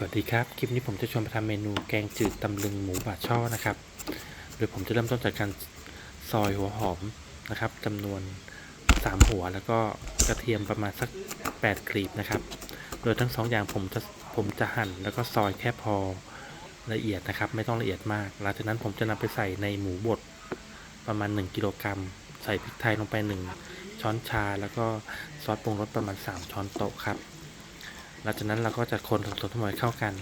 สวัสดีครับ คลิปนี้ผมจะชวนไปทำเมนูแกงจืดตำลึงหมูบาช่อนะครับ โดยผมจะเริ่มต้นจากการซอยหัวหอมนะครับจำนวน 3 หัวแล้วก็กระเทียมประมาณสัก 8กลีบนะครับ โดยทั้งสองอย่างผมจะผมจะหั่นแล้วก็ซอยแค่พอละเอียดนะครับ ไม่ต้องละเอียดมาก หลังจากนั้นผมจะนำไปใส่ในหมูบดประมาณ 1กิโลกรัมใส่พริกไทยลงไป 1 ช้อนชา แล้วก็ซอสปรุงรสประมาณ 3 ช้อนโต๊ะครับ หลังจากนั้นเราก็จะคนส่วนผสมทั้งหมดเข้ากัน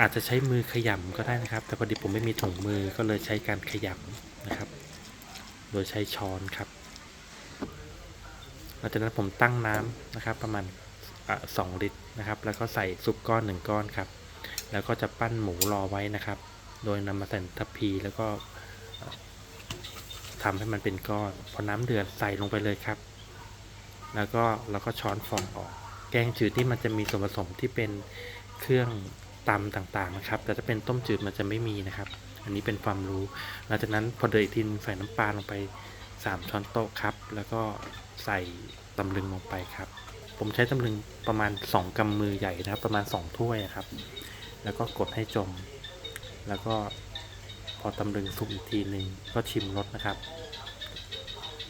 อาจจะใช้มือขยำก็ได้นะครับ แต่พอดีผมไม่มีถุงมือก็เลยใช้การขยำนะครับ โดยใช้ช้อนครับ หลังจากนั้นผมตั้งน้ำนะครับ ประมาณสองลิตรนะครับ แล้วก็ใส่ซุปก้อนหนึ่งก้อนครับ แล้วก็จะปั้นหมูรอไว้นะครับ โดยนำมาใส่ทัพพีแล้วก็ทำให้มันเป็นก้อน พอน้ำเดือดใส่ลงไปเลยครับ แล้วก็เราก็ช้อนฟองออก แกงจืดนี่มันจะมีส่วนผสมที่เป็นเครื่องตำต่างๆนะครับ แต่ถ้าเป็นต้มจืดมันจะไม่มีนะครับ อันนี้เป็นความรู้ หลังจากนั้นพอเดือดอีกทีนึงใส่น้ำปลาลงไป 3 ช้อนโต๊ะครับ แล้วก็ใส่ตำลึงลงไปครับ ผมใช้ตำลึงประมาณ 2กำมือใหญ่นะครับ ประมาณ 2 ถ้วยครับ แล้วก็กดให้จม แล้วก็พอตำลึงสุกอีกทีหนึ่งก็ชิมรสนะครับ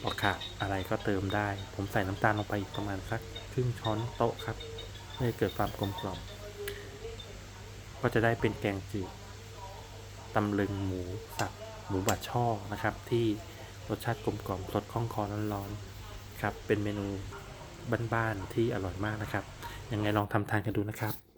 พอขาดอะไรก็เติมได้ ผมใส่น้ำตาลลงไปอีกประมาณสักครึ่งช้อนโต๊ะครับเพื่อเกิดความกลมกล่อม ก็จะได้เป็นแกงจืดตำลึงหมูสับหมูบาดช่อนะครับ ที่รสชาติกลมกล่อมสดคล่องคอร้อนๆครับ เป็นเมนูบ้านๆที่อร่อยมากนะครับ ยังไงลองทำทานกันดูนะครับ